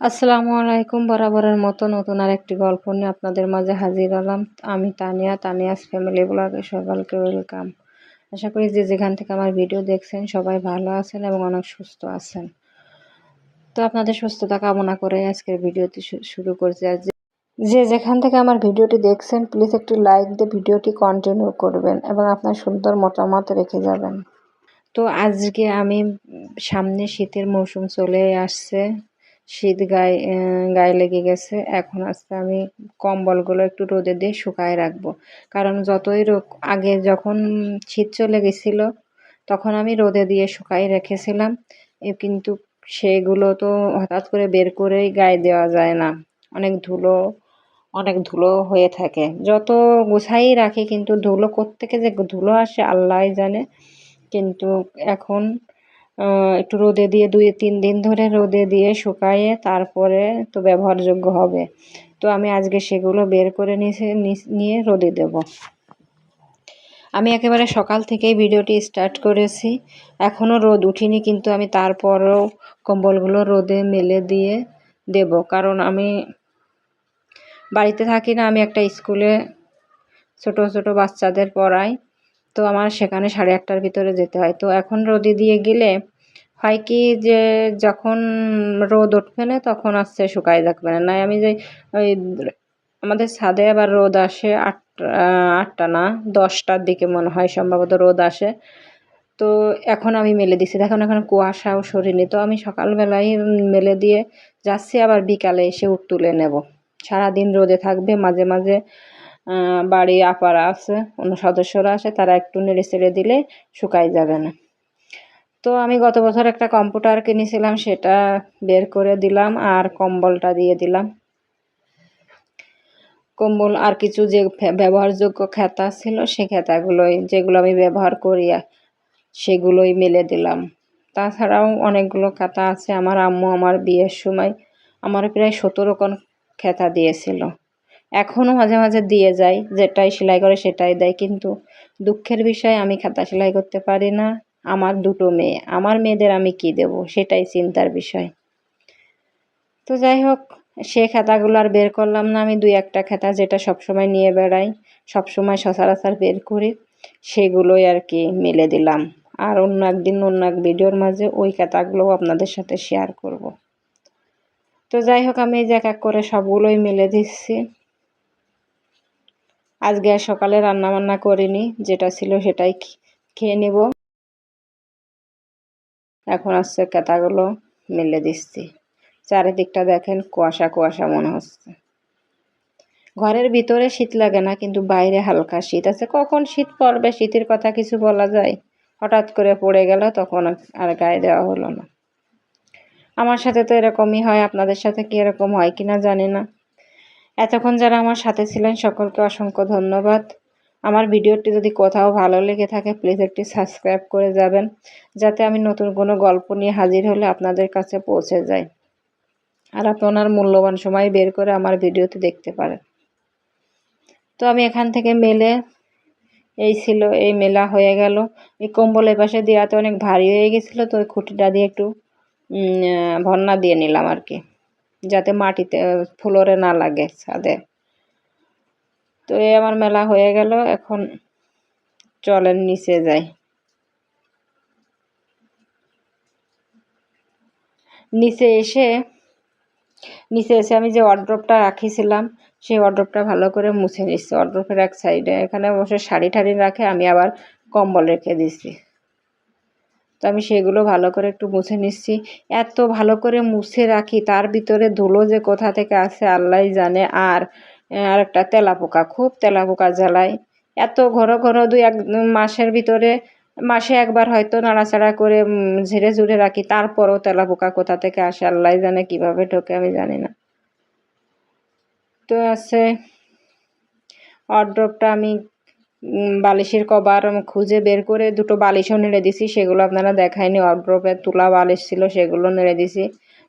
আসসালামু আলাইকুম বরাবরের মতো নতুন আর একটি গল্প নিয়ে আপনাদের মাঝে হাজির হলাম। আমি তানিয়া, তানিয়াস ফ্যামিলি ব্লগে সকলকে ওয়েলকাম। আশা করি যে যেখান থেকে আমার ভিডিও দেখছেন সবাই ভালো আছেন এবং অনেক সুস্থ আছেন। তো আপনাদের সুস্থতা কামনা করে আজকের ভিডিওটি শুরু করছি। আর যে যেখান থেকে আমার ভিডিওটি দেখছেন প্লিজ একটি লাইক দিয়ে ভিডিওটি কন্টিনিউ করবেন এবং আপনার সুন্দর মতামত রেখে যাবেন। তো আজকে আমি সামনে শীতের মৌসুম চলে আসছে। শীত গায়ে গায়ে লেগে গেছে। এখন আজকে আমি কম্বলগুলো একটু রোদে দিয়ে শুকায় রাখব। কারণ যতই রোগ, আগে যখন শীত চলে গেছিল, তখন আমি রোদে দিয়ে শুকাই রেখেছিলাম। কিন্তু সেগুলো তো হঠাৎ করে বের করেই গায়ে দেওয়া যায় না। অনেক ধুলো অনেক ধুলো হয়ে থাকে। যত গোছাই রাখি, কিন্তু ধুলো কোত্থেকে যে ধুলো আসে আল্লাহ জানে। কিন্তু এখন একটু রোদে দিয়ে দুই, তিন দিন ধরে রোদে দিয়ে শুকাইয়ে তারপরে তো ব্যবহারযোগ্য হবে। তো আমি আজকে সেগুলো বের করে নিয়ে নিয়ে রোদে দেব। আমি একেবারে সকাল থেকেই ভিডিওটি স্টার্ট করেছি। এখনও রোদ উঠিনি, কিন্তু আমি তারপরেও কম্বলগুলো রোদে মেলে দিয়ে দেব। কারণ আমি বাড়িতে থাকি না, আমি একটা স্কুলে ছোট ছোট বাচ্চাদের পড়াই। তো আমার সেখানে সাড়ে আটটার ভিতরে যেতে হয়। তো এখন রোদে দিয়ে গেলে হয় কি যে যখন রোদ উঠবে না তখন আসছে শুকায় থাকবে না। নাই আমি যে ওই আমাদের ছাদে আবার রোদ আসে আটটা আটটা না, দশটার দিকে মনে হয় সম্ভবত রোদ আসে। তো এখন আমি মেলে দিছি। দেখুন, এখন কুয়াশাও সরিনি তো আমি সকালবেলায় মেলে দিয়ে যাচ্ছি, আবার বিকালে এসে উঠ তুলে নেব। সারাদিন রোদে থাকবে, মাঝে মাঝে বাড়ি আপারা আছে, অন্য সদস্যরা আসে তারা একটু নেড়ে চেড়ে দিলে শুকাই যাবে না। তো আমি গত বছর একটা কম্পিউটার কিনেছিলাম, সেটা বের করে দিলাম আর কম্বলটা দিয়ে দিলাম। কম্বল আর কিছু যে ব্যবহারযোগ্য খেতা ছিল সেই খেতাগুলোই, যেগুলো আমি ব্যবহার করি সেগুলোই মেলে দিলাম। তাছাড়াও অনেকগুলো খাতা আছে, আমার আম্মু আমার বিয়ের সময় আমার প্রায় সতেরো কোন খেতা দিয়েছিল। এখনও মাঝে মাঝে দিয়ে যায় যেটাই সেলাই করে সেটাই দেয়, কিন্তু দুঃখের বিষয়, আমি খাতা সেলাই করতে পারি না। আমার দুটো মেয়ে, আমার মেয়েদের আমি কি দেব, সেটাই চিন্তার বিষয়। তো যাই হোক, সে খাতাগুলো আর বের করলাম না, আমি দুই একটা খাতা যেটা সবসময় নিয়ে বেড়াই, সবসময় সচরাচর বের করি, সেগুলোই আর কি মেলে দিলাম। আর অন্য একদিন অন্য এক ভিডিওর মাঝে ওই খাতাগুলোও আপনাদের সাথে শেয়ার করব। তো যাই হোক, আমি এক এক করে সবগুলোই মেলে দিচ্ছি। আজকে আর সকালে রান্না বান্না করিনি, যেটা ছিল সেটাই খেয়ে নেব। এখন আসছে কেতাগুলো মেলে দিচ্ছি। চারিদিকটা দেখেন কুয়াশা কুয়াশা মনে হচ্ছে। ঘরের ভিতরে শীত লাগে না, কিন্তু বাইরে হালকা শীত আছে। কখন শীত পড়বে, শীতের কথা কিছু বলা যায়? হঠাৎ করে পড়ে গেল, তখন আর গায়ে দেওয়া হলো না। আমার সাথে তো এরকমই হয়, আপনাদের সাথে কি এরকম হয় কিনা জানি না। এতক্ষণ যারা আমার সাথে ছিলেন, সকলকে অসংখ্য ধন্যবাদ। আমার ভিডিওটি যদি কোথাও ভালো লেগে থাকে প্লিজ একটি সাবস্ক্রাইব করে যাবেন, যাতে আমি নতুন কোনো গল্প নিয়ে হাজির হলে আপনাদের কাছে পৌঁছে যায় আর আপনার মূল্যবান সময় বের করে আমার ভিডিওতে দেখতে পারেন। তো আমি এখান থেকে মেলে, এই ছিল, এই মেলা হয়ে গেল। এই কম্বলের পাশে দেওয়াতে অনেক ভারী হয়ে গেছিল, তো ওই খুঁটিটা দিয়ে একটু ভন্না দিয়ে নিলাম আর কি। যাতে মাটিতে ফ্লোরে না লাগে ছাদে। তো এই আমার মেলা হয়ে গেল, এখন চলেন নিচে যাই। নিচে এসে নিচে এসে আমি যে ওয়ার্ড্রপটা রাখিছিলাম, সেই ওয়ার্ড্রপটা ভালো করে মুছে নিচ্ছি। ওয়ার্ড্রপের এক সাইডে এখানে বসে শাড়ি ঠাড়ি রাখে আমি আবার কম্বল রেখে দিচ্ছি তো আমি সেগুলো ভালো করে একটু মুছে নিচ্ছি। এত ভালো করে মুছে রাখি, তার ভিতরে ধুলো যে কোথা থেকে আসে আল্লাহ জানে। আর আর একটা তেলাপোকা, খুব তেলাপোকা জ্বালায়। এত ঘন ঘন দুই এক মাসের ভিতরে, মাসে একবার হয়তো নাড়াচাড়া করে ঝেড়ে ঝুড়ে রাখি, তারপরও তেলাপোকা কোথা থেকে আসে আল্লাহ জানে, কীভাবে ঢোকে আমি জানি না। তো আছে ওয়ার্ড্রপটা আমি বালিশের কভার খুঁজে বের করে দুটো বালিশও নেড়ে দিছি। সেগুলো আপনারা দেখায়নি ওয়ার্ড্রপে তোলা বালিশ ছিল, সেগুলো নেড়ে দিছি।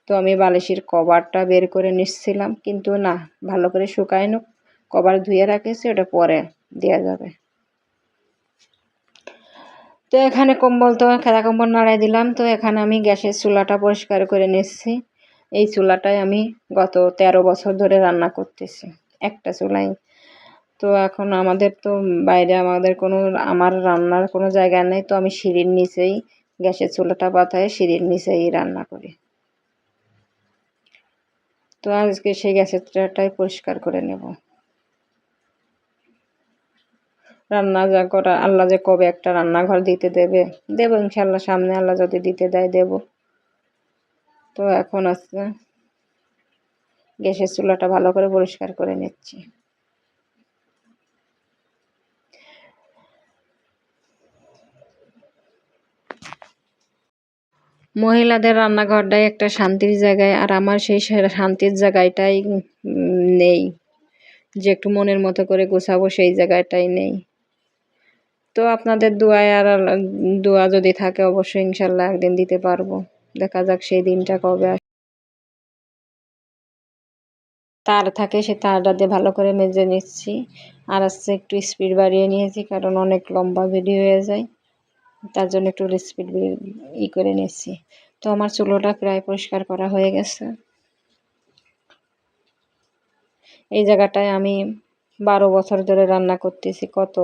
তো আমি বালিশের কভারটা বের করে নিচ্ছিলাম, কিন্তু না, ভালো করে শুকায়নি কভার ধুয়ে রাখেছি, ওটা পরে দেওয়া যাবে। তো এখানে কম্বল তো খেলা কম্বল নাড়াই দিলাম, তো এখানে আমি গ্যাসের চুলাটা পরিষ্কার করে নিচ্ছি। এই চুলাটায় আমি গত তেরো বছর ধরে রান্না করতেছি। একটা চুলাই তো এখন আমাদের তো বাইরে আমাদের কোনো, আমার রান্নার কোনো জায়গা নেই, তো আমি সিঁড়ির নিচেই গ্যাসের চুলাটা পাতায় সিঁড়ির নিচেই রান্না করি। তো আজকে সেই গ্যাসের চুলাটাই পরিষ্কার করে নেব। রান্না যা করা, আল্লাহ যে কবে একটা রান্নাঘর দিতে দেবে, দেবো ইনশাল্লাহ সামনে আল্লাহ যদি দিতে দেয় দেব। তো এখন আছে গ্যাসের চুলাটা ভালো করে পরিষ্কার করে নিচ্ছি। মহিলাদের রান্নাঘরটাই একটা শান্তির জায়গায়, আর আমার সেই শান্তির জায়গাটাই নেই। যে একটু মনের মতো করে গোছাবো সেই জায়গাটাই নেই। তো আপনাদের দোয়ায় আর দোয়া যদি থাকে অবশ্যই ইনশাল্লাহ একদিন দিতে পারব। দেখা যাক সেই দিনটা কবে আস তার থাকে সে তারটা দিয়ে ভালো করে মেজে নিচ্ছি। আর আস্তে একটু স্পিড বাড়িয়ে নিয়েছি, কারণ অনেক লম্বা ভিডিও হয়ে যায়। তার জন্য একটু স্পিড ই করে নিচ্ছি তো আমার চুলোটা প্রায় পরিষ্কার করা হয়ে গেছে। এই জায়গাটায় আমি বারো বছর ধরে রান্না করতেছি। কত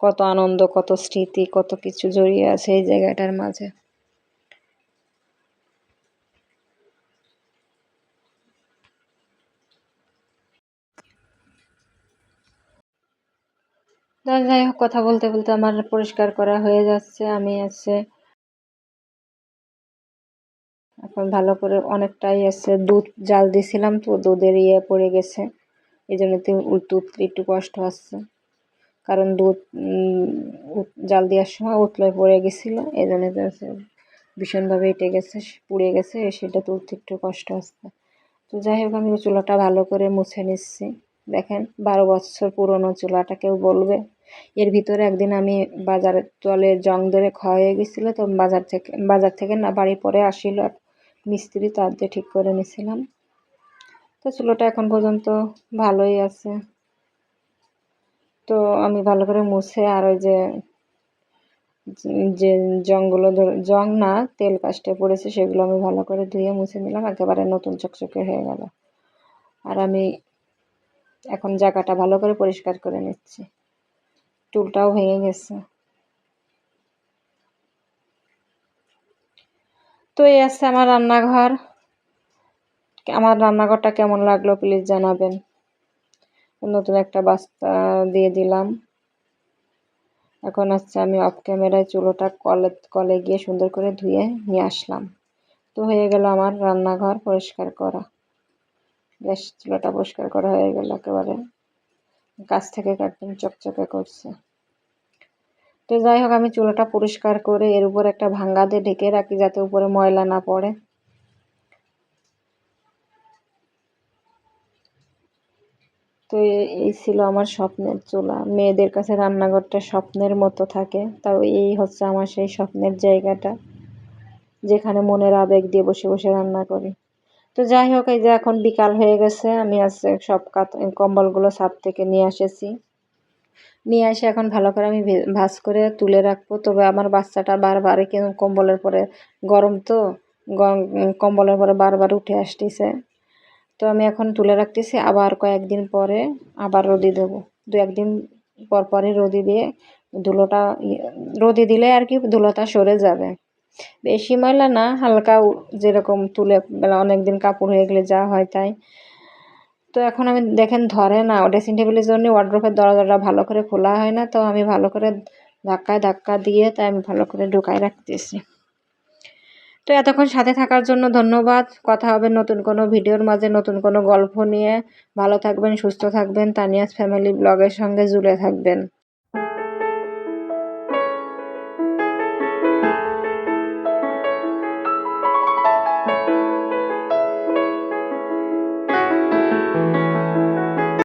কত আনন্দ, কত স্মৃতি, কত কিছু জড়িয়ে আছে এই জায়গাটার মাঝে। যাই হোক, কথা বলতে বলতে আমার পরিষ্কার করা হয়ে যাচ্ছে, আমি আছে। এখন ভালো করে অনেকটাই আছে, দুধ জাল দিয়েছিলাম তো, দুধের ইয়ে পড়ে গেছে। এই জন্য দুধ একটু কষ্ট হচ্ছে। কারণ দুধ জাল দেওয়ার সময় উতলে পড়ে গেছিল, এই জন্য ভীষণভাবে এটে গেছে, পুড়ে গেছে, সেটা তুলতে একটু কষ্ট হচ্ছে। তো যাই হোক, আমি চুলাটা ভালো করে মুছে নিচ্ছি। দেখেন, বারো বছর পুরনো চুলাটা কেউ বলবে। এর ভিতরে একদিন আমি বাজারের তলে জং ধরে ক্ষয় হয়ে গেছিল, তো বাজার থেকে বাজার থেকে না, বাড়ি পরে আসিল মিস্ত্রি, তার দিয়ে ঠিক করে নিয়েছিলাম তো চুলোটা এখন পর্যন্ত ভালোই আছে। তো আমি ভালো করে মুছে আর ওই যে যে জংগুলো জং না, তেল কাস্টে পড়েছে, সেগুলো আমি ভালো করে ধুয়ে মুছে নিলাম, একেবারে নতুন চকচকে হয়ে গেল। আর আমি এখন জায়গাটা ভালো করে পরিষ্কার করে নিচ্ছি। টুলটাও ভেঙে গেছে। তো এই আছে আমার রান্নাঘর। আমার রান্নাঘরটা কেমন লাগল প্লিজ জানাবেন। নতুন একটা বাস্তা দিয়ে দিলাম। এখন হচ্ছে আমি অফ ক্যামেরায় চুলোটা কলে কলে গিয়ে সুন্দর করে ধুয়ে নিয়ে আসলাম। তো হয়ে গেল আমার রান্নাঘর পরিষ্কার করা। গ্যাস চুলাটা পরিষ্কার করা হয়ে গেল একেবারে। গাছ থেকে একদম চকচকে করছে। তো যাই হোক, আমি চুলাটা পরিষ্কার করে এর উপর একটা ভাঙ্গা দিয়ে ঢেকে রাখি যাতে উপরে ময়লা না পড়ে। তো এই ছিল আমার স্বপ্নের চুলা। মেয়েদের কাছে রান্নাঘরটা স্বপ্নের মতো থাকে। তাও এই হচ্ছে আমার সেই স্বপ্নের জায়গাটা, যেখানে মনের আবেগ দিয়ে বসে বসে রান্না করি। তো যাই হোক, এই যে এখন বিকাল হয়ে গেছে, আমি আজ সব কাত কম্বলগুলো ছাদ থেকে নিয়ে এসেছি নিয়ে এসে এখন ভালো করে আমি ভাজ করে তুলে রাখব। তবে আমার বাচ্চাটা বারবার কম্বলের পরে গরম তো কম্বলের পরে বারবার উঠে আসতেছে। তো আমি এখন তুলে রাখতেছি, আবার কয়েকদিন পরে আবার রোদি দেবো। দু একদিন পর পরই রোদি দিয়ে ধুলোটা রোদি দিলে আর কি ধুলোটা সরে যাবে। বেশি ময়লা না, হালকা যেরকম তুলে অনেক দিন কাপড় হয়ে গেলে যা হয় তাই। তো এখন আমি, দেখেন ধরে না ড্রেসিং টেবিলের জন্য ওয়ার্ড্রোপের দরজাটা ভালো করে খোলা হয় না, তো আমি ভালো করে ধাক্কায় ধাক্কা দিয়ে তাই আমি ভালো করে ঢুকায় রাখতেছি। তো এতক্ষণ সাথে থাকার জন্য ধন্যবাদ। কথা হবে নতুন কোনো ভিডিওর মাঝে, নতুন কোনো গল্প নিয়ে। ভালো থাকবেন, সুস্থ থাকবেন। তানিয়াস ফ্যামিলি ব্লগের সঙ্গে জুড়ে থাকবেন।